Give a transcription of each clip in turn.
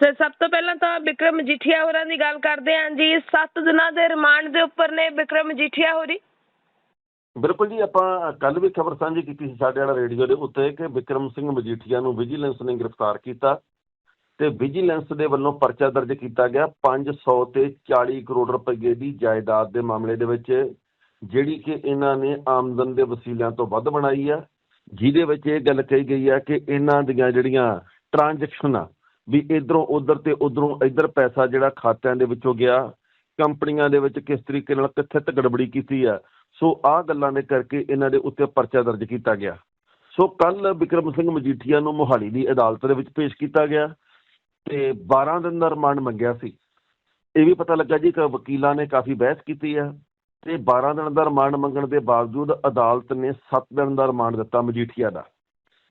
ਤੇ ਸਭ ਤੋਂ ਪਹਿਲਾਂ ਤਾਂ ਵਿਕਰਮ ਮਜੀਠੀਆ ਹੋਰਾਂ ਦੀ ਗੱਲ ਕਰਦੇ ਹਾਂ ਜੀ। 7 ਦਿਨਾਂ ਦੇ ਰਿਮਾਂਡ ਦੇ ਉੱਪਰ ਨੇ ਵਿਕਰਮ ਮਜੀਠੀਆ ਹੋਰੀ ਬਿਲਕੁਲ ਜੀ, ਆਪਾਂ ਕੱਲ ਵੀ ਖਬਰ ਸਾਂਝੀ ਕੀਤੀ ਸੀ ਸਾਡੇ ਵਾਲਾ ਰੇਡੀਓ ਦੇ ਉੱਤੇ ਕਿ ਵਿਕਰਮ ਸਿੰਘ ਮਜੀਠੀਆ ਨੂੰ ਵਿਜੀਲੈਂਸ ਨੇ ਗ੍ਰਿਫਤਾਰ ਕੀਤਾ ਤੇ ਵਿਜੀਲੈਂਸ ਦੇ ਵੱਲੋਂ ਪਰਚਾ ਦਰਜ ਕੀਤਾ ਗਿਆ 500 ਤੇ 40 ਕਰੋੜ ਰੁਪਏ ਦੀ ਜਾਇਦਾਦ ਦੇ ਮਾਮਲੇ ਦੇ ਵਿੱਚ, ਜਿਹੜੀ ਕਿ ਇਹਨਾਂ ਨੇ ਆਮਦਨ ਦੇ ਵਸੀਲਿਆਂ ਤੋਂ ਵੱਧ ਬਣਾਈ ਆ। ਜਿਹਦੇ ਵਿੱਚ ਇਹ ਗੱਲ ਕਹੀ ਗਈ ਆ ਕਿ ਇਹਨਾਂ ਦੀਆਂ ਜਿਹੜੀਆਂ ਟ੍ਰਾਂਜੈਕਸ਼ਨਾਂ ਵੀ ਇਧਰੋਂ ਉਧਰ ਤੇ ਉਧਰੋਂ ਇੱਧਰ ਪੈਸਾ ਜਿਹੜਾ ਖਾਤਿਆਂ ਦੇ ਵਿੱਚੋਂ ਗਿਆ, ਕੰਪਨੀਆਂ ਦੇ ਵਿੱਚ ਕਿਸ ਤਰੀਕੇ ਨਾਲ ਕਿੱਥੇ ਤੱਕ ਗੜਬੜੀ ਕੀਤੀ ਆ, ਸੋ ਆਹ ਗੱਲਾਂ ਦੇ ਕਰਕੇ ਇਹਨਾਂ ਦੇ ਉੱਤੇ ਪਰਚਾ ਦਰਜ ਕੀਤਾ ਗਿਆ। ਸੋ ਕੱਲ ਵਿਕਰਮ ਸਿੰਘ ਮਜੀਠੀਆ ਨੂੰ ਮੋਹਾਲੀ ਦੀ ਅਦਾਲਤ ਦੇ ਵਿੱਚ ਪੇਸ਼ ਕੀਤਾ ਗਿਆ ਤੇ 12 ਦਿਨ ਦਾ ਰਿਮਾਂਡ ਮੰਗਿਆ ਸੀ। ਇਹ ਵੀ ਪਤਾ ਲੱਗਾ ਜੀ ਕਿ ਵਕੀਲਾਂ ਨੇ ਕਾਫੀ ਬਹਿਸ ਕੀਤੀ ਆ ਤੇ 12 ਦਿਨ ਦਾ ਰਿਮਾਂਡ ਮੰਗਣ ਦੇ ਬਾਵਜੂਦ ਅਦਾਲਤ ਨੇ 7 ਦਿਨ ਦਾ ਰਿਮਾਂਡ ਦਿੱਤਾ ਮਜੀਠੀਆ ਦਾ।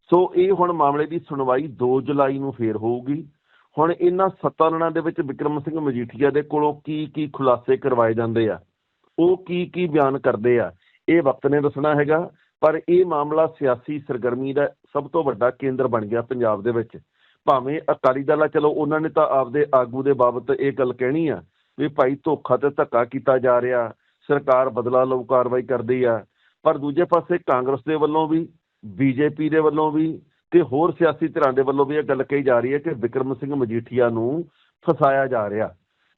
ਸੋ ਇਹ ਹੁਣ ਮਾਮਲੇ ਦੀ ਸੁਣਵਾਈ 2 ਜੁਲਾਈ ਨੂੰ ਫੇਰ ਹੋਊਗੀ। ਹੁਣ ਇਹਨਾਂ ਸੱਤਾਂ ਦਿਨਾਂ ਦੇ ਵਿੱਚ ਵਿਕਰਮ ਸਿੰਘ ਮਜੀਠੀਆ ਦੇ ਕੋਲੋਂ ਕੀ ਕੀ ਖੁਲਾਸੇ ਕਰਵਾਏ ਜਾਂਦੇ ਆ? ਉਹ ਕੀ ਕੀ ਬਿਆਨ ਕਰਦੇ ਆ? ਇਹ ਵਕਤ ਨੇ ਦੱਸਣਾ ਹੈਗਾ, ਪਰ ਇਹ ਮਾਮਲਾ ਸਿਆਸੀ ਸਰਗਰਮੀ ਦਾ ਸਭ ਤੋਂ ਵੱਡਾ ਕੇਂਦਰ ਬਣ ਗਿਆ ਪੰਜਾਬ ਦੇ ਵਿੱਚ। ਭਾਵੇਂ ਅਕਾਲੀ ਦਲ ਆ, ਚਲੋ ਉਹਨਾਂ ਨੇ ਤਾਂ ਆਪਦੇ ਆਗੂ ਦੇ ਬਾਬਤ ਇਹ ਗੱਲ ਕਹਿਣੀ ਆ ਵੀ ਭਾਈ ਧੋਖਾ ਤੇ ਧੱਕਾ ਕੀਤਾ ਜਾ ਰਿਹਾ, ਸਰਕਾਰ ਬਦਲਾ ਲਊ, ਕਾਰਵਾਈ ਕਰਦੀ ਆ। ਪਰ ਦੂਜੇ ਪਾਸੇ ਕਾਂਗਰਸ ਦੇ ਵੱਲੋਂ ਵੀ, ਬੀਜੇਪੀ ਦੇ ਵੱਲੋਂ ਵੀ ਤੇ ਹੋਰ ਸਿਆਸੀ ਧਿਰਾਂ ਦੇ ਵੱਲੋਂ ਵੀ ਇਹ ਗੱਲ ਕਹੀ ਜਾ ਰਹੀ ਹੈ ਕਿ ਵਿਕਰਮ ਸਿੰਘ ਮਜੀਠੀਆ ਨੂੰ ਫਸਾਇਆ ਜਾ ਰਿਹਾ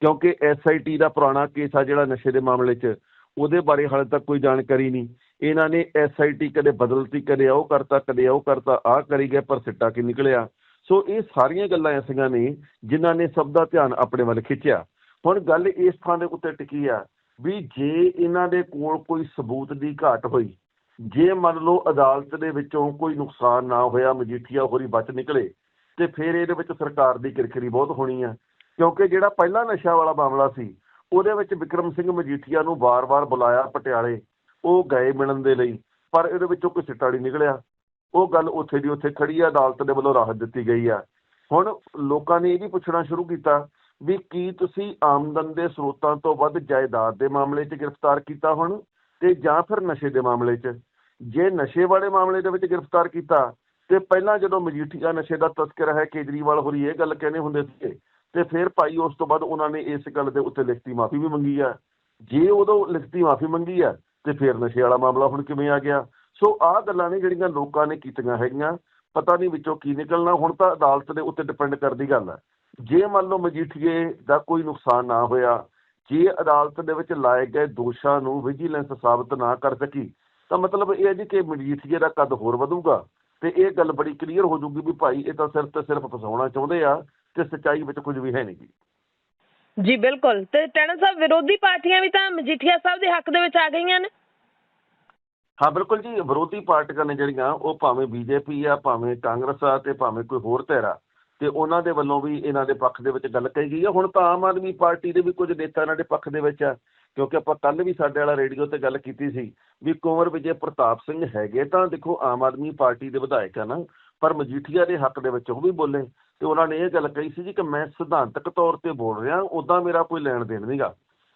ਕਿਉਂਕਿ ਐਸਆਈਟੀ ਦਾ ਪੁਰਾਣਾ ਕੇਸ ਆ ਜਿਹੜਾ ਨਸ਼ੇ ਦੇ ਮਾਮਲੇ 'ਚ, ਉਹਦੇ ਬਾਰੇ ਹਾਲੇ ਤੱਕ ਕੋਈ ਜਾਣਕਾਰੀ ਨਹੀਂ। ਇਹਨਾਂ ਨੇ ਐਸਆਈਟੀ ਕਦੇ ਬਦਲਤੀ, ਕਦੇ ਉਹ ਕਰਤਾ, ਕਦੇ ਉਹ ਕਰਤਾ, ਆਹ ਕਰੀ ਗਿਆ ਪਰ ਸਿੱਟਾ ਕੀ ਨਿਕਲਿਆ? ਸੋ ਇਹ ਸਾਰੀਆਂ ਗੱਲਾਂ ਐਸੀਆਂ ਨੇ ਜਿਨ੍ਹਾਂ ਨੇ ਸਭ ਦਾ ਧਿਆਨ ਆਪਣੇ ਵੱਲ ਖਿੱਚਿਆ। ਹੁਣ ਗੱਲ ਇਸ ਥਾਂ ਦੇ ਉੱਤੇ ਟਿਕੀ ਆ ਵੀ ਜੇ ਇਹਨਾਂ ਦੇ ਕੋਲ ਕੋਈ ਸਬੂਤ ਦੀ ਘਾਟ ਹੋਈ ਜੇ ਮੰਨ ਲਓ ਅਦਾਲਤ ਦੇ ਵਿੱਚੋਂ ਕੋਈ ਨੁਕਸਾਨ ਨਾ ਹੋਇਆ, ਮਜੀਠੀਆ ਹੋਰੀ ਬਚ ਨਿਕਲੇ, ਤੇ ਫਿਰ ਇਹਦੇ ਵਿੱਚ ਸਰਕਾਰ ਦੀ ਕਿਰਕਰੀ ਬਹੁਤ ਹੋਣੀ ਆ। ਕਿਉਂਕਿ ਜਿਹੜਾ ਪਹਿਲਾ ਨਸ਼ਾ ਵਾਲਾ ਮਾਮਲਾ ਸੀ, ਉਹਦੇ ਵਿੱਚ ਵਿਕਰਮ ਸਿੰਘ ਮਜੀਠੀਆ ਨੂੰ ਵਾਰ-ਵਾਰ ਬੁਲਾਇਆ ਪਟਿਆਲੇ। ਉਹ ਗਏ ਮਿਲਣ ਦੇ ਲਈ, ਪਰ ਇਹਦੇ ਵਿੱਚੋਂ ਕੋਈ ਸਿੱਟਾ ਨਹੀਂ ਨਿਕਲਿਆ। ਉਹ ਗੱਲ ਉੱਥੇ ਦੀ ਉੱਥੇ ਖੜੀ ਆ, ਅਦਾਲਤ ਦੇ ਵੱਲੋਂ ਰਾਹਤ ਦਿੱਤੀ ਗਈ ਆ। ਹੁਣ ਲੋਕਾਂ ਨੇ ਇਹ ਵੀ ਪੁੱਛਣਾ ਸ਼ੁਰੂ ਕੀਤਾ ਵੀ ਕੀ ਤੁਸੀਂ ਆਮਦਨ ਦੇ ਸਰੋਤਾਂ ਤੋਂ ਵੱਧ ਜਾਇਦਾਦ ਦੇ ਮਾਮਲੇ 'ਚ ਗ੍ਰਿਫਤਾਰ ਕੀਤਾ ਹੁਣ, ਤੇ ਜਾਂ ਫਿਰ ਨਸ਼ੇ ਦੇ ਮਾਮਲੇ 'ਚ? ਜੇ ਨਸ਼ੇ ਵਾਲੇ ਮਾਮਲੇ ਦੇ ਵਿੱਚ ਗ੍ਰਿਫਤਾਰ ਕੀਤਾ, ਤੇ ਪਹਿਲਾਂ ਜਦੋਂ ਮਜੀਠੀਆ ਨਸ਼ੇ ਦਾ ਤਸਕਰ ਹੈ, ਕੇਜਰੀਵਾਲ ਹੋਰੀ ਇਹ ਗੱਲ ਕਹਿੰਦੇ ਹੁੰਦੇ ਸੀ ਤੇ ਫਿਰ ਭਾਈ ਉਸ ਤੋਂ ਬਾਅਦ ਉਹਨਾਂ ਨੇ ਇਸ ਗੱਲ ਦੇ ਉੱਤੇ ਲਿਖਤੀ ਮਾਫੀ ਵੀ ਮੰਗੀ ਆ। ਜੇ ਉਦੋਂ ਲਿਖਤੀ ਮਾਫੀ ਮੰਗੀ ਆ, ਤੇ ਫਿਰ ਨਸ਼ੇ ਵਾਲਾ ਮਾਮਲਾ ਹੁਣ ਕਿਵੇਂ ਆ ਗਿਆ? ਸੋ ਆਹ ਗੱਲਾਂ ਨੇ ਜਿਹੜੀਆਂ ਲੋਕਾਂ ਨੇ ਕੀਤੀਆਂ ਹੈਗੀਆਂ, ਪਤਾ ਨਹੀਂ ਵਿੱਚੋਂ ਕੀ ਨਿਕਲਣਾ, ਹੁਣ ਤਾਂ ਅਦਾਲਤ ਦੇ ਉੱਤੇ ਡਿਪੈਂਡ ਕਰਦੀ ਗੱਲ ਹੈ ਜੇ ਮੰਨ ਲਓ ਮਜੀਠੀਏ ਦਾ ਕੋਈ ਨੁਕਸਾਨ ਨਾ ਹੋਇਆ, ਜੇ ਅਦਾਲਤ ਦੇ ਵਿੱਚ ਲਾਏ ਗਏ ਦੋਸ਼ਾਂ ਨੂੰ ਵਿਜੀਲੈਂਸ ਸਾਬਤ ਨਾ ਕਰ ਸਕੀ ਤਾਂ ਮਤਲਬ ਇਹ ਹੈ ਜੀ ਕਿ ਮਜੀਠੀਏ ਦਾ ਕੱਦ ਹੋਰ ਵਧੂਗਾ ਤੇ ਇਹ ਗੱਲ ਬੜੀ ਕਲੀਅਰ ਹੋ ਜੂਗੀ ਵੀ ਭਾਈ ਇਹ ਤਾਂ ਸਿਰਫ ਤੇ ਸਿਰਫ ਫਸਾਉਣਾ ਚਾਹੁੰਦੇ ਆ ਤੇ ਸੱਚਾਈ ਵਿੱਚ ਕੁਝ ਵੀ ਹੈ ਨਹੀਂ ਜੀ। ਜੀ ਬਿਲਕੁਲ। ਤੇ ਟੈਣਾ ਸਾਹਿਬ ਵਿਰੋਧੀ ਪਾਰਟੀਆਂ ਵੀ ਤਾਂ ਮਜੀਠੀਆ ਸਾਹਿਬ ਦੇ ਹੱਕ ਦੇ ਵਿੱਚ ਆ ਗਈਆਂ ਨੇ। ਹਾਂ ਬਿਲਕੁਲ ਜੀ। ਵਿਰੋਧੀ ਪਾਰਟੀਆਂ ਨੇ ਜਿਹੜੀਆਂ ਉਹ ਭਾਵੇਂ ਬੀਜੇਪੀ ਆ ਭਾਵੇਂ ਕਾਂਗਰਸ ਆ ਤੇ ਭਾਵੇਂ ਕੋਈ ਹੋਰ ਧਿਰ ਆ ਤੇ ਉਹਨਾਂ ਦੇ ਵੱਲੋਂ ਵੀ ਇਹਨਾਂ ਦੇ ਪੱਖ ਦੇ ਵਿੱਚ ਗੱਲ ਕਹੀ ਗਈ ਹੈ ਹੁਣ ਤਾਂ ਆਮ ਆਦਮੀ ਪਾਰਟੀ ਦੇ ਵੀ ਕੁਝ ਨੇਤਾ ਇਹਨਾਂ ਦੇ ਪੱਖ ਦੇ ਵਿੱਚ ਆ। ਕਿਉਂਕਿ ਆਪਾਂ ਕੱਲ ਵੀ ਸਾਡੇ ਵਾਲਾ ਰੇਡੀਓ ਤੇ ਗੱਲ ਕੀਤੀ ਸੀ ਵੀ ਕੁੰਵਰ ਵਿਜੇ ਪ੍ਰਤਾਪ ਸਿੰਘ ਹੈਗੇ ਤਾਂ ਦੇਖੋ ਆਮ ਆਦਮੀ ਪਾਰਟੀ ਦੇ ਵਿਧਾਇਕ ਆ ਨਾ, ਪਰ ਮਜੀਠੀਆ ਦੇ ਹੱਕ ਦੇ ਵਿੱਚ ਉਹ ਵੀ ਬੋਲੇ ਤੇ ਉਹਨਾਂ ਨੇ ਇਹ ਗੱਲ ਕਹੀ ਸੀ ਜੀ ਕਿ ਮੈਂ ਸਿਧਾਂਤਕ ਤੌਰ ਤੇ ਬੋਲ ਰਿਹਾ ਉਦਾਂ ਮੇਰਾ ਕੋਈ ਲੈਣ ਦੇਣ ਨਹੀਂਗਾ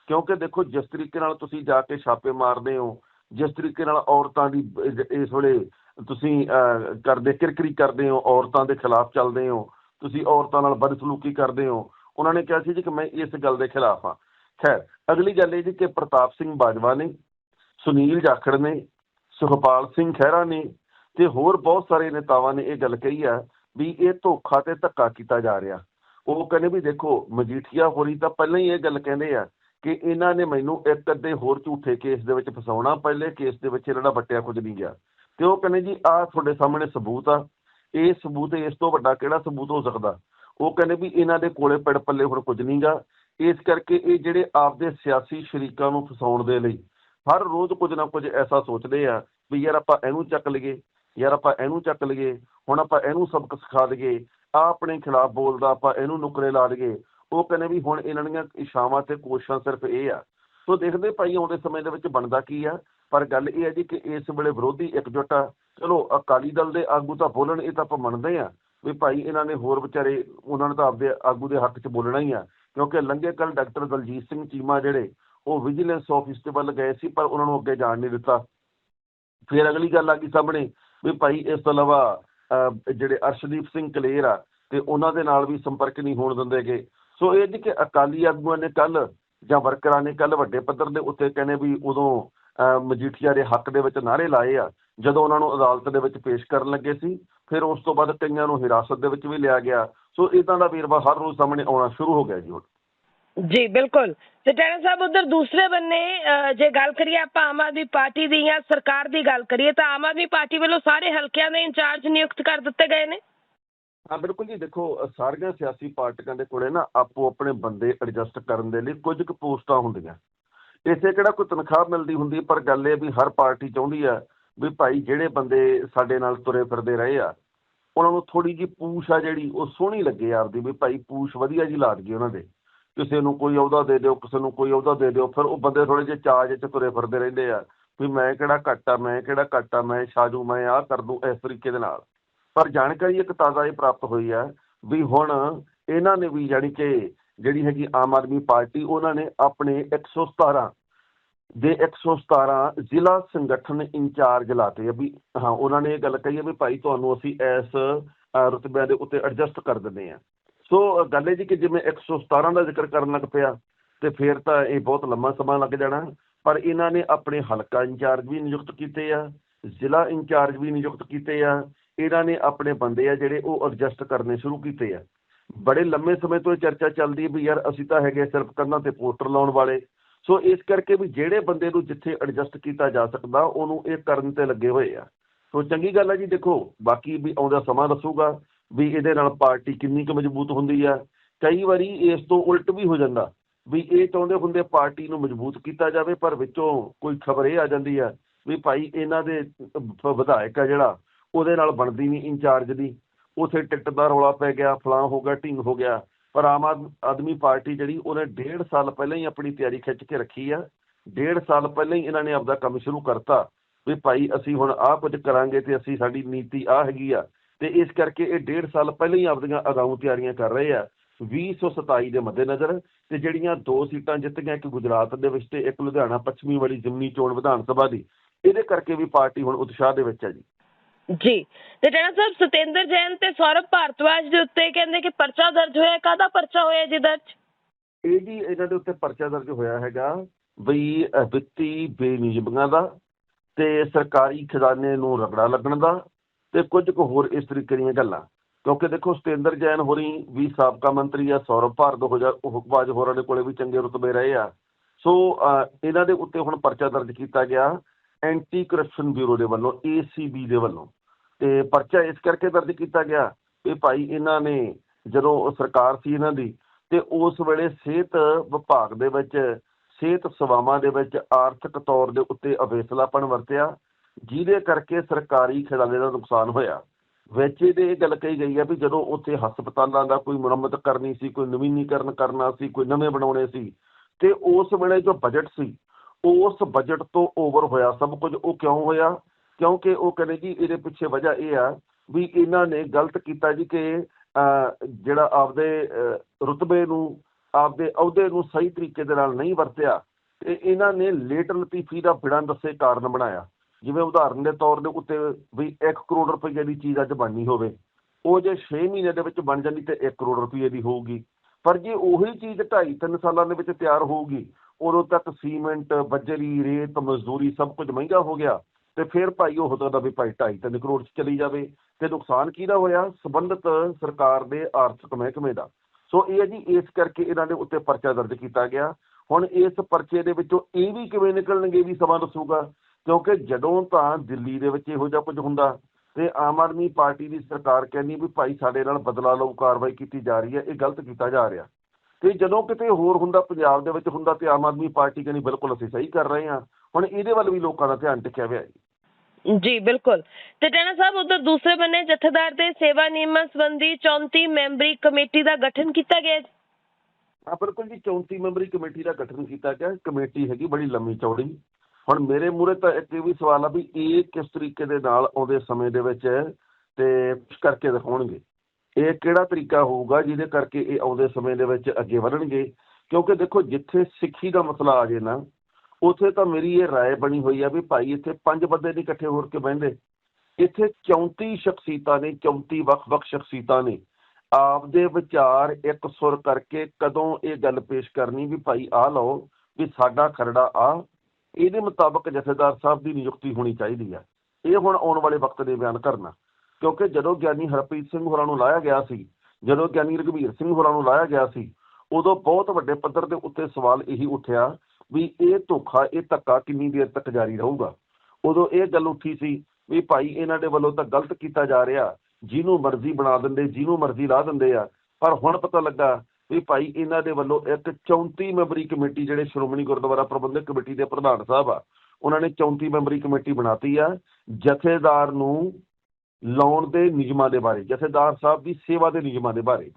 ਕਿਉਂਕਿ ਦੇਖੋ ਜਿਸ ਤਰੀਕੇ ਨਾਲ ਤੁਸੀਂ ਜਾ ਕੇ ਛਾਪੇ ਮਾਰਦੇ ਹੋ, ਜਿਸ ਤਰੀਕੇ ਨਾਲ ਔਰਤਾਂ ਦੀ ਇਸ ਵੇਲੇ ਤੁਸੀਂ ਕਰਦੇ, ਕਿਰਕਰੀ ਕਰਦੇ ਹੋ, ਔਰਤਾਂ ਦੇ ਖਿਲਾਫ ਚੱਲਦੇ ਹੋ, ਤੁਸੀਂ ਔਰਤਾਂ ਨਾਲ ਬਦਸਲੂਕੀ ਕਰਦੇ ਹੋ, ਉਹਨਾਂ ਨੇ ਕਿਹਾ ਸੀ ਜੀ ਕਿ ਮੈਂ ਇਸ ਗੱਲ ਦੇ ਖਿਲਾਫ ਹਾਂ। ਖੈਰ ਅਗਲੀ ਗੱਲ ਇਹ ਜੀ ਕਿ ਪ੍ਰਤਾਪ ਸਿੰਘ ਬਾਜਵਾ ਨੇ, ਸੁਨੀਲ ਜਾਖੜ ਨੇ, ਸੁਖਪਾਲ ਸਿੰਘ ਖਹਿਰਾ ਨੇ ਤੇ ਹੋਰ ਬਹੁਤ ਸਾਰੇ ਨੇਤਾਵਾਂ ਨੇ ਇਹ ਗੱਲ ਕਹੀ ਆ ਵੀ ਇਹ ਧੋਖਾ ਤੇ ਧੱਕਾ ਕੀਤਾ ਜਾ ਰਿਹਾ। ਉਹ ਕਹਿੰਦੇ ਵੀ ਦੇਖੋ, ਮਜੀਠੀਆ ਹੋਰੀ ਤਾਂ ਪਹਿਲਾਂ ਹੀ ਇਹ ਗੱਲ ਕਹਿੰਦੇ ਆ ਕਿ ਇਹਨਾਂ ਨੇ ਮੈਨੂੰ ਇੱਕ ਅੱਧੇ ਹੋਰ ਝੂਠੇ ਕੇਸ ਦੇ ਵਿੱਚ ਫਸਾਉਣਾ, ਪਹਿਲੇ ਕੇਸ ਦੇ ਵਿੱਚ ਇਹਨਾਂ ਦਾ ਵੱਟਿਆ ਕੁਝ ਨਹੀਂ ਗਿਆ। ਤੇ ਉਹ ਕਹਿੰਦੇ ਜੀ, ਆਹ ਤੁਹਾਡੇ ਸਾਹਮਣੇ ਸਬੂਤ ਆ। ਇਹ ਸਬੂਤ ਇਸ ਤੋਂ ਵੱਡਾ ਕਿਹੜਾ ਸਬੂਤ ਹੋ ਸਕਦਾ? ਉਹ ਕਹਿੰਦੇ ਵੀ ਇਹਨਾਂ ਦੇ ਕੋਲੇ ਪੜ ਪੱਲੇ ਹੁਣ ਕੁਝ ਨਹੀਂਗਾ ਇਸ ਕਰਕੇ ਇਹ ਜਿਹੜੇ ਆਪਦੇ ਸਿਆਸੀ ਸ਼ਰੀਕਾਂ ਨੂੰ ਫਸਾਉਣ ਦੇ ਲਈ ਹਰ ਰੋਜ਼ ਕੁਝ ਨਾ ਕੁਝ ਐਸਾ ਸੋਚਦੇ ਆ ਵੀ ਯਾਰ ਆਪਾਂ ਇਹਨੂੰ ਚੱਕ ਲਈਏ, ਯਾਰ ਆਪਾਂ ਇਹਨੂੰ ਚੱਕ ਲਈਏ, ਹੁਣ ਆਪਾਂ ਇਹਨੂੰ ਸਬਕ ਸਿਖਾ ਦਈਏ ਆ ਆਪਣੇ ਖਿਲਾਫ ਬੋਲਦਾ, ਆਪਾਂ ਇਹਨੂੰ ਨੁਕਰੇ ਲਾ ਦਈਏ, ਉਹ ਕਹਿੰਦੇ ਵੀ ਹੁਣ ਇਹਨਾਂ ਦੀਆਂ ਇਸ਼ਾਵਾਂ ਤੇ ਕੋਸ਼ਿਸ਼ਾਂ ਸਿਰਫ ਇਹ ਆ। ਸੋ ਦੇਖਦੇ ਭਾਈ ਆਉਂਦੇ ਸਮੇਂ ਦੇ ਵਿੱਚ ਬਣਦਾ ਕੀ ਆ, ਪਰ ਗੱਲ ਇਹ ਹੈ ਜੀ ਕਿ ਇਸ ਵੇਲੇ ਵਿਰੋਧੀ ਇਕਜੁੱਟ ਆ। ਚਲੋ, ਅਕਾਲੀ ਦਲ ਦੇ ਆਗੂ ਤਾਂ ਬੋਲਣ, ਇਹ ਤਾਂ ਆਪਾਂ ਮੰਨਦੇ ਆ ਵੀ ਭਾਈ ਇਹਨਾਂ ਨੇ ਹੋਰ ਵਿਚਾਰੇ, ਉਹਨਾਂ ਨੇ ਤਾਂ ਆਪਦੇ ਆਗੂ ਦੇ ਹੱਕ 'ਚ ਬੋਲਣਾ ਹੀ ਆ। ਕਿਉਂਕਿ ਲੰਘੇ ਕੱਲ ਡਾਕਟਰ ਦਲਜੀਤ ਸਿੰਘ ਚੀਮਾ ਜਿਹੜੇ ਉਹ ਵਿਜੀਲੈਂਸ ਆਫਿਸ ਦੇ ਵੱਲ ਗਏ ਸੀ ਪਰ ਉਹਨਾਂ ਨੂੰ ਅੱਗੇ ਜਾਣ ਨਹੀਂ ਦਿੱਤਾ। ਫਿਰ ਅਗਲੀ ਗੱਲ ਆ ਗਈ ਸਾਹਮਣੇ ਵੀ ਭਾਈ ਇਸ ਤੋਂ ਇਲਾਵਾ ਅਹ, ਜਿਹੜੇ ਅਰਸ਼ਦੀਪ ਸਿੰਘ ਕਲੇਰ ਆ ਤੇ ਉਹਨਾਂ ਦੇ ਨਾਲ ਵੀ ਸੰਪਰਕ ਨਹੀਂ ਹੋਣ ਦਿੰਦੇਗੇ ਸੋ ਇਹ ਜੀ ਕਿ ਅਕਾਲੀ ਆਗੂਆਂ ਨੇ ਕੱਲ ਜਾਂ ਵਰਕਰਾਂ ਨੇ ਕੱਲ ਵੱਡੇ ਪੱਧਰ ਦੇ ਉੱਤੇ ਕਹਿੰਦੇ ਵੀ ਉਦੋਂ ਅਹ, ਮਜੀਠੀਆ ਦੇ ਹੱਕ ਦੇ ਵਿੱਚ ਨਾਅਰੇ ਲਾਏ ਆ ਜਦੋਂ ਉਹਨਾਂ ਨੂੰ ਅਦਾਲਤ ਦੇ ਵਿੱਚ ਪੇਸ਼ ਕਰਨ ਲੱਗੇ ਸੀ ਫਿਰ ਉਸ ਤੋਂ ਬਾਅਦ ਕਈਆਂ ਨੂੰ ਹਿਰਾਸਤ ਦੇ ਵਿੱਚ ਵੀ ਲਿਆ ਗਿਆ। ਸੋ ਇਦਾਂ ਦਾ ਵੇਰਵਾ ਹਰ ਰੋਜ਼ ਸਾਹਮਣੇ ਆਉਣਾ ਸ਼ੁਰੂ ਹੋ ਗਿਆ ਜੀ ਹੁਣ। ਜੀ ਬਿਲਕੁਲ। ਤੇ ਟੈਣਾ ਸਾਹਿਬ ਉਧਰ ਦੂਸਰੇ ਬੰਨੇ ਜੇ ਗੱਲ ਕਰੀਏ ਆਪਾਂ ਆਮ ਆਦਮੀ ਪਾਰਟੀ ਦੀ ਜਾਂ ਸਰਕਾਰ ਦੀ ਗੱਲ ਕਰੀਏ ਤਾਂ ਆਮ ਆਦਮੀ ਪਾਰਟੀ ਵੱਲੋਂ ਸਾਰੇ ਹਲਕਿਆਂ ਦੇ ਇੰਚਾਰਜ ਨਿਯੁਕਤ ਕਰ ਦਿੱਤੇ ਗਏ ਨੇ। ਹਾਂ ਬਿਲਕੁਲ ਜੀ। ਦੇਖੋ ਸਾਰੀਆਂ ਸਿਆਸੀ ਪਾਰਟੀਆਂ ਦੇ ਕੋਲੇ ਨਾ ਆਪੋ ਆਪਣੇ ਬੰਦੇ ਐਡਜਸਟ ਕਰਨ ਦੇ ਲਈ ਕੁਝ ਕੁ ਪੋਸਟਾਂ ਹੁੰਦੀਆਂ। ਇਸੇ ਕਿਹੜਾ ਕੋਈ ਤਨਖਾਹ ਮਿਲਦੀ ਹੁੰਦੀ ਪਰ ਗੱਲ ਇਹ ਵੀ ਹਰ ਪਾਰਟੀ ਚਾਹੁੰਦੀ ਆ ਵੀ ਭਾਈ ਜਿਹੜੇ ਬੰਦੇ ਸਾਡੇ ਨਾਲ ਤੁਰੇ ਫਿਰਦੇ ਰਹੇ ਆ, ਉਹਨਾਂ ਨੂੰ ਥੋੜੀ ਜੀ ਪੂਛ ਆ ਜਿਹੜੀ, ਉਹ ਸੋਹਣੀ ਲੱਗੇ ਆਪਦੀ ਵੀ ਭਾਈ ਪੂਛ ਵਧੀਆ ਜੀ ਲਾ ਗਈ ਉਹਨਾਂ ਦੇ। ਕਿਸੇ ਨੂੰ ਕੋਈ ਅਹੁਦਾ ਦੇ ਦਿਓ, ਕਿਸੇ ਨੂੰ ਕੋਈ ਅਹੁਦਾ ਦੇ ਦਿਓ, ਫਿਰ ਉਹ ਬੰਦੇ ਥੋੜੇ ਜਿਹੇ ਚਾਜ 'ਚ ਤੁਰੇ ਫਿਰਦੇ ਰਹਿੰਦੇ ਆ ਵੀ ਮੈਂ ਕਿਹੜਾ ਘੱਟ ਆ, ਮੈਂ ਕਿਹੜਾ ਘੱਟ ਆ, ਮੈਂ ਛਾਜੂ, ਮੈਂ ਆਹ ਕਰ ਦੂੰ ਇਸ ਤਰੀਕੇ ਦੇ ਨਾਲ। ਪਰ ਜਾਣਕਾਰੀ ਇੱਕ ਤਾਜ਼ਾ ਇਹ ਪ੍ਰਾਪਤ ਹੋਈ ਆ ਵੀ ਹੁਣ ਇਹਨਾਂ ਨੇ ਵੀ ਜਾਣੀ ਕਿ ਜਿਹੜੀ ਹੈਗੀ ਆਮ ਆਦਮੀ ਪਾਰਟੀ, ਉਹਨਾਂ ਨੇ ਆਪਣੇ 117 ਦੇ 117 ਜ਼ਿਲ੍ਹਾ ਸੰਗਠਨ ਇੰਚਾਰਜ ਲਾਤੇ ਆ ਵੀ ਹਾਂ ਉਹਨਾਂ ਨੇ ਇਹ ਗੱਲ ਕਹੀ ਹੈ ਵੀ ਭਾਈ ਤੁਹਾਨੂੰ ਅਸੀਂ ਇਸ ਅ, ਰੁਤਬਿਆਂ ਦੇ ਉੱਤੇ ਐਡਜਸਟ ਕਰ ਦਿੰਦੇ ਆ। ਸੋ ਗੱਲ ਇਹ ਜੀ ਕਿ ਜਿਵੇਂ 117 ਦਾ ਜ਼ਿਕਰ ਕਰਨ ਲੱਗ ਪਿਆ ਤੇ ਫਿਰ ਤਾਂ ਇਹ ਬਹੁਤ ਲੰਮਾ ਸਮਾਂ ਲੱਗ ਜਾਣਾ ਪਰ ਇਹਨਾਂ ਨੇ ਆਪਣੇ ਹਲਕਾ ਇੰਚਾਰਜ ਵੀ ਨਿਯੁਕਤ ਕੀਤੇ ਆ ਜ਼ਿਲ੍ਹਾ ਇੰਚਾਰਜ ਵੀ ਨਿਯੁਕਤ ਕੀਤੇ ਆ ਇਹਨਾਂ ਨੇ ਆਪਣੇ ਬੰਦੇ ਆ ਜਿਹੜੇ ਉਹ ਐਡਜਸਟ ਕਰਨੇ ਸ਼ੁਰੂ ਕੀਤੇ ਆ। ਬੜੇ ਲੰਮੇ ਸਮੇਂ ਤੋਂ ਇਹ ਚਰਚਾ ਚੱਲਦੀ ਹੈ ਵੀ ਯਾਰ ਅਸੀਂ ਤਾਂ ਹੈਗੇ ਸਿਰਫ ਕੰਨਾਂ ਤੇ ਪੋਸਟਰ ਲਾਉਣ ਵਾਲੇ ਸੋ ਇਸ ਕਰਕੇ ਵੀ ਜਿਹੜੇ ਬੰਦੇ ਨੂੰ ਜਿੱਥੇ ਐਡਜਸਟ ਕੀਤਾ ਜਾ ਸਕਦਾ, ਉਹਨੂੰ ਇਹ ਕਰਨ ਤੇ ਲੱਗੇ ਹੋਏ ਆ। ਸੋ ਚੰਗੀ ਗੱਲ ਹੈ ਜੀ, ਦੇਖੋ, ਬਾਕੀ ਵੀ ਆਉਂਦਾ ਸਮਾਂ ਦੱਸੂਗਾ ਵੀ ਇਹਦੇ ਨਾਲ ਪਾਰਟੀ ਕਿੰਨੀ ਕੁ ਮਜ਼ਬੂਤ ਹੁੰਦੀ ਆ। ਕਈ ਵਾਰੀ ਇਸ ਤੋਂ ਉਲਟ ਵੀ ਹੋ ਜਾਂਦਾ ਵੀ ਇਹ ਚਾਹੁੰਦੇ ਹੁੰਦੇ ਪਾਰਟੀ ਨੂੰ ਮਜ਼ਬੂਤ ਕੀਤਾ ਜਾਵੇ, ਪਰ ਵਿੱਚੋਂ ਕੋਈ ਖਬਰ ਇਹ ਆ ਜਾਂਦੀ ਆ ਵੀ ਭਾਈ ਇਹਨਾਂ ਦੇ ਵਿਧਾਇਕ ਆ ਜਿਹੜਾ, ਉਹਦੇ ਨਾਲ ਬਣਦੀ ਨਹੀਂ ਇੰਚਾਰਜ ਦੀ। ਉਥੇ ਟਿਕਟ ਦਾ ਰੌਲਾ ਪੈ ਗਿਆ, ਫਲਾਂ ਹੋ ਗਿਆ, ਢਿੰਗ ਹੋ ਗਿਆ। ਪਰ ਆਮ ਆਦ- ਆਦਮੀ ਪਾਰਟੀ ਜਿਹੜੀ ਉਹਨੇ ਡੇਢ ਸਾਲ ਪਹਿਲਾਂ ਹੀ ਆਪਣੀ ਤਿਆਰੀ ਖਿੱਚ ਕੇ ਰੱਖੀ ਆ। ਡੇਢ ਸਾਲ ਪਹਿਲਾਂ ਹੀ ਇਹਨਾਂ ਨੇ ਆਪਦਾ ਕੰਮ ਸ਼ੁਰੂ ਕਰਤਾ ਵੀ ਭਾਈ ਅਸੀਂ ਹੁਣ ਆਹ ਕੁਝ ਕਰਾਂਗੇ ਤੇ ਅਸੀਂ ਸਾਡੀ ਨੀਤੀ ਆ ਹੈਗੀ ਆ। ਤੇ ਇਸ ਕਰਕੇ ਇਹ ਡੇਢ ਸਾਲ ਪਹਿਲਾਂ ਹੀ ਆਪਦੀਆਂ ਅਗਾਊਂ ਤਿਆਰੀਆਂ ਕਰ ਰਹੇ ਆ। 2027 ਦੇ ਮੱਦੇਨਜ਼ਰ ਤੇ ਜਿਹੜੀਆਂ ਦੋ ਸੀਟਾਂ ਜਿੱਤ ਗਈਆਂ ਇੱਕ ਗੁਜਰਾਤ ਦੇ ਵਿੱਚ ਤੇ ਇੱਕ ਲੁਧਿਆਣਾ ਪੱਛਮੀ ਵਾਲੀ ਜ਼ਿਮਨੀ ਚੋਣ ਵਿਧਾਨ ਸਭਾ ਦੀ। ਇਹਦੇ ਕਰਕੇ ਵੀ ਪਾਰਟੀ ਹੁਣ ਉਤਸ਼ਾਹ ਦੇ ਵਿੱਚ ਹੈ ਜੀ। ਜੀ। ਤੇ ਟੈਣਾ ਸਾਹਿਬ, ਸਤਿੰਦਰ ਜੈਨ ਤੇ ਸੌਰਵ ਭਾਰਤਵਾਜ ਦੇ ਉੱਤੇ ਕਹਿੰਦੇ ਕਿ ਪਰਚਾ ਦਰਜ ਹੋਇਆ, ਕਾਹਦਾ ਪਰਚਾ ਹੋਇਆ ਜੀ ਦਰਜ? ਇਹ ਜੀ, ਇਹਨਾਂ ਦੇ ਉੱਤੇ ਪਰਚਾ ਦਰਜ ਹੋਇਆ ਹੈਗਾ ਵੀ ਵਿੱਤੀ ਬੇਨਿਯਮੀਆਂ ਦਾ ਤੇ ਸਰਕਾਰੀ ਖਜ਼ਾਨੇ ਨੂੰ ਰਗੜਾ ਲੱਗਣ ਦਾ ਤੇ ਕੁਝ ਕੁ ਹੋਰ ਇਸ ਤਰੀਕੇ ਦੀਆਂ ਗੱਲਾਂ। ਕਿਉਂਕਿ ਦੇਖੋ, ਸਤਿੰਦਰ ਜੈਨ ਹੋਰੀ ਵੀ ਸਾਬਕਾ ਮੰਤਰੀ ਆ, ਸੌਰਵ ਭਾਰਦਵਾਜ ਹੋਰਾਂ ਦੇ ਕੋਲੇ ਵੀ ਚੰਗੇ ਰੁਤਬੇ ਰਹੇ ਆ। ਸੋ ਇਹਨਾਂ ਦੇ ਉੱਤੇ ਹੁਣ ਪਰਚਾ ਦਰਜ ਕੀਤਾ ਗਿਆ ਐਂਟੀ ਕਰਪਸ਼ਨ ਬਿਊਰੋ ਦੇ ਵੱਲੋਂ ਏਸੀਬੀ ਦੇ ਵੱਲੋਂ। ਤੇ ਪਰਚਾ ਇਸ ਕਰਕੇ ਦਰਜ ਕੀਤਾ ਗਿਆ ਕਿ ਭਾਈ ਇਹਨਾਂ ਨੇ ਜਦੋਂ ਸਰਕਾਰ ਸੀ ਇਹਨਾਂ ਦੀ, ਤੇ ਉਸ ਵੇਲੇ ਸਿਹਤ ਵਿਭਾਗ ਦੇ ਵਿੱਚ, ਸਿਹਤ ਸੇਵਾਵਾਂ ਦੇ ਵਿੱਚ ਆਰਥਿਕ ਤੌਰ ਦੇ ਉੱਤੇ ਅਵੇਸਲਾਪਣ ਵਰਤਿਆ, ਜਿਹਦੇ ਕਰਕੇ ਸਰਕਾਰੀ ਖਜ਼ਾਨੇ ਦਾ ਨੁਕਸਾਨ ਹੋਇਆ। ਵਿੱਚ ਇਹਦੇ ਇਹ ਗੱਲ ਕਹੀ ਗਈ ਹੈ ਵੀ ਜਦੋਂ ਉੱਥੇ ਹਸਪਤਾਲਾਂ ਦਾ ਕੋਈ ਮੁਰੰਮਤ ਕਰਨੀ ਸੀ, ਕੋਈ ਨਵੀਨੀਕਰਨ ਕਰਨਾ ਸੀ, ਕੋਈ ਨਵੇਂ ਬਣਾਉਣੇ ਸੀ, ਤੇ ਉਸ ਵੇਲੇ ਜੋ ਬਜਟ ਸੀ ਉਸ ਬਜਟ ਤੋਂ ਓਵਰ ਹੋਇਆ ਸਭ ਕੁਝ ਉਹ ਕਿਉਂ ਹੋਇਆ? ਕਿਉਂਕਿ ਉਹ ਕਹਿੰਦੇ ਜੀ ਇਹਦੇ ਪਿੱਛੇ ਵਜ੍ਹਾ ਇਹ ਆ ਵੀ ਇਹਨਾਂ ਨੇ ਗਲਤ ਕੀਤਾ ਜੀ ਕਿ ਅਹ, ਜਿਹੜਾ ਆਪਦੇ ਅਹ, ਰੁਤਬੇ ਨੂੰ ਆਪਦੇ ਅਹੁਦੇ ਨੂੰ ਸਹੀ ਤਰੀਕੇ ਦੇ ਨਾਲ ਨਹੀਂ ਵਰਤਿਆ ਤੇ ਇਹਨਾਂ ਨੇ ਲੇਟ ਲਤੀਫੀ ਦਾ ਬਿਨਾਂ ਦੱਸੇ ਕਾਰਨ ਬਣਾਇਆ। ਜਿਵੇਂ ਉਦਾਹਰਨ ਦੇ ਤੌਰ ਦੇ ਉੱਤੇ ਵੀ 1 ਕਰੋੜ ਰੁਪਏ ਦੀ ਚੀਜ਼ ਅੱਜ ਬਣਨੀ ਹੋਵੇ। ਉਹ ਜੇ 6 ਮਹੀਨੇ ਦੇ ਵਿੱਚ ਬਣ ਜਾਂਦੀ ਤੇ 1 ਕਰੋੜ ਰੁਪਏ ਦੀ ਹੋਊਗੀ। ਪਰ ਜੇ ਉਹੀ ਚੀਜ਼ 2.5 3 ਸਾਲਾਂ ਦੇ ਵਿੱਚ ਤਿਆਰ ਹੋਊਗੀ ਉਦੋਂ ਤੱਕ ਸੀਮੈਂਟ, ਬੱਜਰੀ, ਰੇਤ, ਮਜ਼ਦੂਰੀ ਸਭ ਕੁਝ ਮਹਿੰਗਾ ਹੋ ਗਿਆ ਤੇ ਫਿਰ ਭਾਈ ਉਹ ਹੁੰਦਾ ਵੀ ਭਾਈ 2.5 3 ਕਰੋੜ ਚ ਚਲੀ ਜਾਵੇ ਤੇ ਨੁਕਸਾਨ ਕਿਹਦਾ ਹੋਇਆ? ਸੰਬੰਧਿਤ ਸਰਕਾਰ ਦੇ ਆਰਥਿਕ ਮਹਿਕਮੇ ਦਾ। ਸੋ ਇਹ ਹੈ ਜੀ, ਇਸ ਕਰਕੇ ਇਹਨਾਂ ਦੇ ਉੱਤੇ ਪਰਚਾ ਦਰਜ ਕੀਤਾ ਗਿਆ। ਹੁਣ ਇਸ ਪਰਚੇ ਦੇ ਵਿੱਚੋਂ ਇਹ ਵੀ ਕਿਵੇਂ ਨਿਕਲਣਗੇ ਵੀ ਸਮਾਂ ਦੱਸੂਗਾ? ਕਿਉਂਕਿ ਜਦੋਂ ਤਾਂ ਦਿੱਲੀ ਦੇ ਵਿੱਚ ਇਹੋ ਜਿਹਾ ਕੁਝ ਹੁੰਦਾ ਤੇ ਆਮ ਆਦਮੀ ਪਾਰਟੀ ਦੀ ਸਰਕਾਰ ਕਹਿੰਦੀ ਵੀ ਭਾਈ ਸਾਡੇ ਨਾਲ ਬਦਲਾ ਲਓ, ਕਾਰਵਾਈ ਕੀਤੀ ਜਾ ਰਹੀ ਹੈ, ਇਹ ਗਲਤ ਕੀਤਾ ਜਾ ਰਿਹਾ। ਤੇ ਜਦੋਂ ਕਿਤੇ ਹੋਰ ਹੁੰਦਾ ਪੰਜਾਬ ਦੇ ਵਿੱਚ ਹੁੰਦਾ ਤੇ ਆਮ ਆਦਮੀ ਪਾਰਟੀ ਕਹਿੰਦੀ ਬਿਲਕੁਲ ਅਸੀਂ ਸਹੀ ਕਰ ਰਹੇ ਹਾਂ। ਹੁਣ ਇਹਦੇ ਵੱਲ ਵੀ ਲੋਕਾਂ ਦਾ ਧਿਆਨ ਟਿਕਿਆ ਹੋਇਆ ਹੈ ਜੀ ਬਿਲਕੁਲ। ਤੇ ਟੈਣਾ ਸਾਹਿਬ ਉਧਰ ਦੂਸਰੇ ਬੰਨੇ ਜਥੇਦਾਰ ਦੇ ਸੇਵਾ ਨਿਯਮਾਂ ਸੰਬੰਧੀ 34 ਮੈਂਬਰੀ ਕਮੇਟੀ ਦਾ ਗਠਨ ਕੀਤਾ ਗਿਆ ਹੈ ਹਾਂ ਬਿਲਕੁਲ ਜੀ 34 ਮੈਂਬਰੀ ਕਮੇਟੀ ਦਾ ਗਠਨ ਕੀਤਾ ਗਿਆ। ਕਮੇਟੀ ਹੈਗੀ ਬੜੀ ਲੰਮੀ ਚੌੜੀ। ਹੁਣ ਮੇਰੇ ਮੂਹਰੇ ਤਾਂ ਇੱਕ ਇਹ ਵੀ ਸਵਾਲ ਆ ਵੀ ਇਹ ਕਿਸ ਤਰੀਕੇ ਦੇ ਨਾਲ ਆਉਂਦੇ ਸਮੇਂ ਦੇ ਵਿੱਚ ਤੇ ਕਰਕੇ ਦਿਖਾਉਣਗੇ। ਇਹ ਕਿਹੜਾ ਤਰੀਕਾ ਹੋਊਗਾ ਜਿਹਦੇ ਕਰਕੇ ਇਹ ਆਉਂਦੇ ਸਮੇਂ ਦੇ ਵਿੱਚ ਅੱਗੇ ਵਧਣਗੇ ਕਿਉਂਕਿ ਦੇਖੋ ਜਿੱਥੇ ਸਿੱਖੀ ਦਾ ਮਸਲਾ ਆ ਜੇ ਨਾ ਉੱਥੇ ਤਾਂ ਮੇਰੀ ਇਹ رائے ਬਣੀ ਹੋਈ ਆ ਵੀ ਭਾਈ ਇੱਥੇ ਪੰਜ ਬੰਦੇ ਨਹੀਂ ਇਕੱਠੇ ਹੋ ਕੇ ਬਹਿੰਦੇ ਇੱਥੇ 34 ਸ਼ਖਸੀਅਤਾਂ ਨੇ 34 ਵੱਖ-ਵੱਖ ਸ਼ਖਸੀਅਤਾਂ ਨੇ ਆਪਦੇ ਵਿਚਾਰ ਇੱਕ ਸੁਰ ਕਰਕੇ ਕਦੋਂ ਇਹ ਗੱਲ ਪੇਸ਼ ਕਰਨੀ ਵੀ ਭਾਈ ਆ ਲਓ ਵੀ ਸਾਡਾ ਖਰੜਾ ਆ ਇਹਦੇ ਮੁਤਾਬਕ ਜਥੇਦਾਰ ਸਾਹਿਬ ਦੀ ਨਿਯੁਕਤੀ ਹੋਣੀ ਚਾਹੀਦੀ ਆ ਇਹ ਹੁਣ ਆਉਣ ਵਾਲੇ ਵਕਤ ਦੇ ਬਿਆਨ ਕਰਨਾ ਕਿਉਂਕਿ ਜਦੋਂ ਗਿਆਨੀ ਹਰਪ੍ਰੀਤ ਸਿੰਘ ਹੋਰਾਂ ਨੂੰ ਲਾਇਆ ਗਿਆ ਸੀ, ਜਦੋਂ ਗਿਆਨੀ ਰਘਵੀਰ ਸਿੰਘ ਹੋਰਾਂ ਨੂੰ ਲਾਇਆ ਗਿਆ ਸੀ, ਉਦੋਂ ਬਹੁਤ ਵੱਡੇ ਪੱਧਰ ਦੇ ਉੱਤੇ ਸਵਾਲ ਇਹੀ ਉੱਠਿਆ ਵੀ ਇਹ ਧੋਖਾ, ਇਹ ਧੱਕਾ ਕਿੰਨੀ ਦੇਰ ਤੱਕ ਜਾਰੀ ਰਹੂਗਾ? ਉਦੋਂ ਇਹ ਗੱਲ ਉੱਠੀ ਸੀ ਵੀ ਭਾਈ ਇਹਨਾਂ ਦੇ ਵੱਲੋਂ ਤਾਂ ਗਲਤ ਕੀਤਾ ਜਾ ਰਿਹਾ, ਜਿਹਨੂੰ ਮਰਜ਼ੀ ਬਣਾ ਦਿੰਦੇ, ਜਿਹਨੂੰ ਮਰਜ਼ੀ ਲਾ ਦਿੰਦੇ ਆ, ਪਰ ਹੁਣ ਪਤਾ ਲੱਗਾ ਵੀ ਭਾਈ ਇਹਨਾਂ ਦੇ ਵੱਲੋਂ ਇੱਕ 34 ਮੈਂਬਰੀ ਕਮੇਟੀ ਜਿਹੜੇ ਸ਼੍ਰੋਮਣੀ ਗੁਰਦੁਆਰਾ ਪ੍ਰਬੰਧਕ ਕਮੇਟੀ ਦੇ ਪ੍ਰਧਾਨ ਸਾਹਿਬ ਆ, ਉਹਨਾਂ ਨੇ 34 ਮੈਂਬਰੀ ਕਮੇਟੀ ਬਣਾਤੀ ਆ, ਜਥੇਦਾਰ ਨੂੰ ਲਾਉਣ ਦੇ ਨਿਯਮਾਂ ਦੇ ਬਾਰੇ, ਜਥੇਦਾਰ ਸਾਹਿਬ ਦੀ ਸੇਵਾ ਦੇ ਨਿਯਮਾਂ ਦੇ ਬਾਰੇ।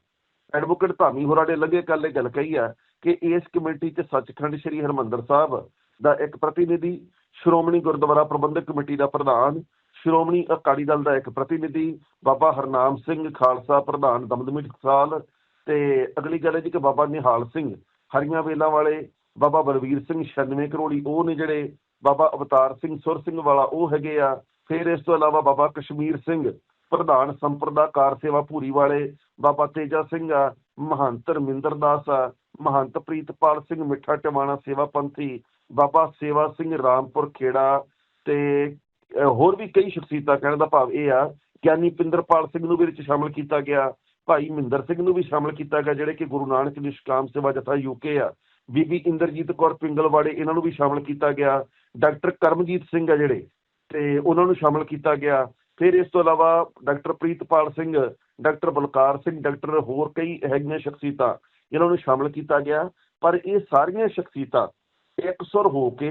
ਐਡਵੋਕੇਟ ਧਾਮੀ ਹੋਰਾਂ ਨੇ ਲੱਗੇ ਕੱਲ ਇਹ ਗੱਲ ਕਹੀ ਹੈ ਕਿ ਇਸ ਕਮੇਟੀ 'ਚ ਸੱਚਖੰਡ ਸ੍ਰੀ ਹਰਮੰਦਰ ਸਾਹਿਬ ਦਾ ਇੱਕ ਪ੍ਰਤੀਨਿਧੀ, ਸ਼੍ਰੋਮਣੀ ਗੁਰਦੁਆਰਾ ਪ੍ਰਬੰਧਕ ਕਮੇਟੀ ਦਾ ਪ੍ਰਧਾਨ, ਸ਼੍ਰੋਮਣੀ ਅਕਾਲੀ ਦਲ ਦਾ ਇੱਕ ਪ੍ਰਤੀਨਿਧੀ, ਬਾਬਾ ਹਰਨਾਮ ਸਿੰਘ ਖਾਲਸਾ ਪ੍ਰਧਾਨ ਦਮਦਮੀ ਟਕਸਾਲ ਤੇ ਅਗਲੀ ਗੱਲ ਹੈ ਜੀ ਕਿ ਬਾਬਾ ਨਿਹਾਲ ਸਿੰਘ, ਹਰੀਆਂ ਵੇਲਾਂ ਵਾਲੇ ਬਾਬਾ ਬਲਵੀਰ ਸਿੰਘ 96 ਕਰੋੜੀ ਉਹ ਨੇ ਜਿਹੜੇ ਬਾਬਾ ਅਵਤਾਰ ਸਿੰਘ ਸੁਰ ਸਿੰਘ ਵਾਲਾ ਉਹ ਹੈਗੇ ਆ। ਫਿਰ ਇਸ ਤੋਂ ਇਲਾਵਾ ਬਾਬਾ ਕਸ਼ਮੀਰ ਸਿੰਘ, ਪ੍ਰਧਾਨ ਸੰਪਰਦਾ ਕਾਰ ਸੇਵਾ ਭੂਰੀ ਵਾਲੇ, ਬਾਬਾ ਤੇਜਾ ਸਿੰਘ ਆ, ਮਹੰਤ ਰਮਿੰਦਰ ਦਾਸ ਆ, ਮਹੰਤ ਪ੍ਰੀਤਪਾਲ ਸਿੰਘ ਮਿੱਠਾ ਟਵਾਣਾ ਸੇਵਾ ਪੰਥੀ, ਬਾਬਾ ਸੇਵਾ ਸਿੰਘ ਰਾਮਪੁਰ ਖੇੜਾ ਤੇ ਹੋਰ ਵੀ ਕਈ ਸ਼ਖਸੀਅਤਾਂ ਕਹਿਣ ਦਾ ਭਾਵ ਇਹ ਆ, ਗਿਆਨੀ ਪਿੰਦਰਪਾਲ ਸਿੰਘ ਨੂੰ ਵੀ ਵਿੱਚ ਸ਼ਾਮਲ ਕੀਤਾ ਗਿਆ, ਭਾਈ ਮਹਿੰਦਰ ਸਿੰਘ ਨੂੰ ਵੀ ਸ਼ਾਮਲ ਕੀਤਾ ਗਿਆ, ਜਿਹੜੇ ਕਿ ਗੁਰੂ ਨਾਨਕ ਨਿਸ਼ਕਾਮ ਸੇਵਾ ਜਥਾ ਯੂਕੇ ਆ। ਬੀਬੀ ਇੰਦਰਜੀਤ ਕੌਰ ਪਿੰਗਲਵਾੜੇ, ਇਹਨਾਂ ਨੂੰ ਵੀ ਸ਼ਾਮਲ ਕੀਤਾ ਗਿਆ। ਡਾਕਟਰ ਕਰਮਜੀਤ ਸਿੰਘ ਆ ਜਿਹੜੇ ਤੇ ਉਹਨਾਂ ਨੂੰ ਸ਼ਾਮਲ ਕੀਤਾ ਗਿਆ। ਫਿਰ ਇਸ ਤੋਂ ਇਲਾਵਾ doctor Pritpal Singh, doctor Balkar Singh, doctor ਹੋਰ ਕਈ ਹੈਗੀਆਂ ਸ਼ਖਸੀਅਤਾਂ ਇਹਨਾਂ ਨੂੰ ਸ਼ਾਮਲ ਕੀਤਾ ਗਿਆ। ਪਰ ਇਹ ਸਾਰੀਆਂ ਸ਼ਖਸੀਅਤਾਂ ਇਕਸੁਰ ਹੋ ਕੇ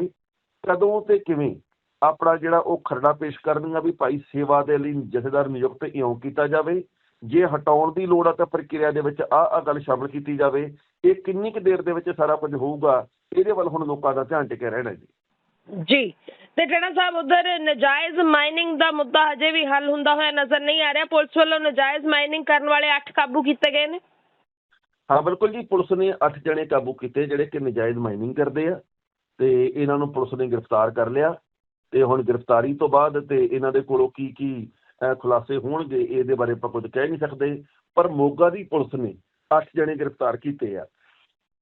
ਕਦੋਂ ਤੇ ਕਿਵੇਂ ਆਪਣਾ ਜਿਹੜਾ ਉਹ ਖਰੜਾ ਪੇਸ਼ ਕਰਨਗਾ ਵੀ ਭਾਈ ਸੇਵਾ ਦੇ ਲਈ ਜਥੇਦਾਰ ਨਿਯੁਕਤ ਇਉਂ ਕੀਤਾ ਜਾਵੇ। ਜੇ ਹਟਾਉਣ ਦੀ ਲੋੜ ਆ ਤਾਂ ਪ੍ਰਕਿਰਿਆ ਦੇ ਵਿੱਚ ਆ ਆ ਗੱਲ ਸ਼ਾਮਲ ਕੀਤੀ ਜਾਵੇ। ਇਹ ਕਿੰਨੀ ਕੁ ਦੇਰ ਦੇ ਵਿੱਚ ਸਾਰਾ ਕੁਝ ਹੋਊਗਾ, ਇਹਦੇ ਵੱਲ ਹੁਣ ਲੋਕਾਂ ਦਾ ਧਿਆਨ ਟਿਕਿਆ ਰਹਿਣਾ ਜੀ। ਜੀ। ਤੇ ਟਣਾ ਸਾਹਿਬ, ਉਧਰ ਨਜਾਇਜ਼ ਮਾਈਨਿੰਗ ਦਾ ਮੁੱਦਾ ਹਜੇ ਵੀ ਹੱਲ ਹੁੰਦਾ ਹੋਇਆ ਨਜ਼ਰ ਨਹੀਂ ਆ ਰਿਹਾ। ਪੁਲਿਸ ਵੱਲੋਂ ਨਜਾਇਜ਼ ਮਾਈਨਿੰਗ ਕਰਨ ਵਾਲੇ 8 ਕਾਬੂ ਕੀਤੇ ਗਏ ਨੇ। ਹਾਂ, ਬਿਲਕੁਲ ਜੀ। ਪੁਲਿਸ ਨੇ 8 ਜਣੇ ਕਾਬੂ ਕੀਤੇ, ਜਿਹੜੇ ਕਿ ਨਜਾਇਜ਼ ਮਾਈਨਿੰਗ ਕਰਦੇ ਆ। ਤੇ ਇਹਨਾਂ ਨੂੰ ਪੁਲਿਸ ਨੇ ਗ੍ਰਿਫਤਾਰ ਕਰ ਲਿਆ। ਤੇ ਹੁਣ ਗ੍ਰਿਫਤਾਰੀ ਤੋਂ ਬਾਅਦ ਤੇ ਇਹਨਾਂ ਦੇ ਕੋਲੋਂ ਕੀ ਕੀ ਖੁਲਾਸੇ ਹੋਣਗੇ, ਇਹਦੇ ਬਾਰੇ ਆਪਾਂ ਕੁਝ ਕਹਿ ਨਹੀਂ ਸਕਦੇ। ਪਰ ਮੋਗਾ ਦੀ ਪੁਲਿਸ ਨੇ 8 ਜਣੇ ਗ੍ਰਿਫਤਾਰ ਕੀਤੇ ਆ।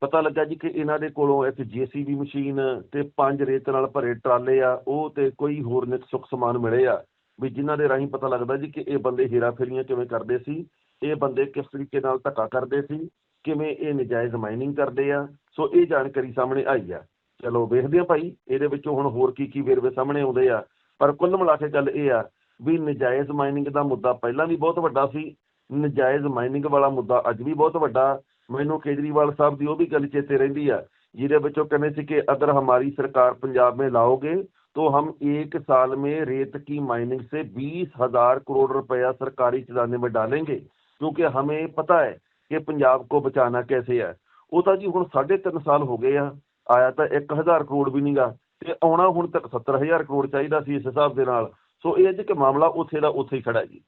ਪਤਾ ਲੱਗਾ ਜੀ ਕਿ ਇਹਨਾਂ ਦੇ ਕੋਲੋਂ ਇੱਕ ਜੀਸੀਬੀ ਮਸ਼ੀਨ ਤੇ ਪੰਜ ਰੇਤ ਨਾਲ ਭਰੇ ਟਰਾਲੇ ਆ, ਉਹ ਤੇ ਕੋਈ ਹੋਰ ਨਿਤ ਸੁੱਖ ਸਮਾਨ ਮਿਲੇ ਆ। ਵੀ ਜਿਨ੍ਹਾਂ ਦੇ ਰਾਹੀਂ ਪਤਾ ਲੱਗਦਾ ਜੀ ਕਿ ਇਹ ਬੰਦੇ ਹੇਰਾ ਫੇਰੀਆਂ ਕਿਵੇਂ ਕਰਦੇ ਸੀ, ਇਹ ਬੰਦੇ ਕਿਸ ਤਰੀਕੇ ਨਾਲ ਧੱਕਾ ਕਰਦੇ ਸੀ, ਕਿਵੇਂ ਇਹ ਨਜਾਇਜ਼ ਮਾਈਨਿੰਗ ਕਰਦੇ ਆ। ਸੋ ਇਹ ਜਾਣਕਾਰੀ ਸਾਹਮਣੇ ਆਈ ਆ। ਚਲੋ ਵੇਖਦੇ ਆ ਭਾਈ, ਇਹਦੇ ਵਿੱਚੋਂ ਹੁਣ ਹੋਰ ਕੀ ਕੀ ਵੇਰਵੇ ਸਾਹਮਣੇ ਆਉਂਦੇ ਆ। ਪਰ ਕੁੱਲ ਮਿਲਾ ਕੇ ਗੱਲ ਇਹ ਆ ਵੀ ਨਜਾਇਜ਼ ਮਾਈਨਿੰਗ ਦਾ ਮੁੱਦਾ ਪਹਿਲਾਂ ਵੀ ਬਹੁਤ ਵੱਡਾ ਸੀ, ਨਜਾਇਜ਼ ਮਾਈਨਿੰਗ ਵਾਲਾ ਮੁੱਦਾ ਅੱਜ ਵੀ ਬਹੁਤ ਵੱਡਾ। ਮੈਨੂੰ ਕੇਜਰੀਵਾਲ ਸਾਹਿਬ ਦੀ ਉਹ ਵੀ ਗੱਲ ਚੇਤੇ ਰਹਿੰਦੀ ਆ ਜਿਹਦੇ ਵਿੱਚੋਂ ਕਹਿੰਦੇ ਸੀ ਕਿ ਅਗਰ ਹਮਾਰੀ ਸਰਕਾਰ पंजाब में लाओगे तो हम एक साल में रेत की माइनिंग से बीस हजार करोड़ रुपया सरकारी खजाने में डालेंगे क्योंकि हमें पता है कि पंजाब को बचाना कैसे है ਉਹ ਤਾਂ ਜੀ ਹੁਣ 3.5 ਸਾਲ ਹੋ ਗਏ ਆ ਆਇਆ ਤਾਂ 1000 ਕਰੋੜ ਵੀ ਨਹੀਂਗਾ ਤੇ ਆਉਣਾ ਹੁਣ ਤੱਕ 70000 ਕਰੋੜ ਚਾਹੀਦਾ ਸੀ ਇਸ ਹਿਸਾਬ ਦੇ ਨਾਲ ਸੋ ਇਹ ਅੱਜ ਕਿ ਮਾਮਲਾ ਉੱਥੇ ਦਾ ਉੱਥੇ ਹੀ ਖੜਾ ਜੀ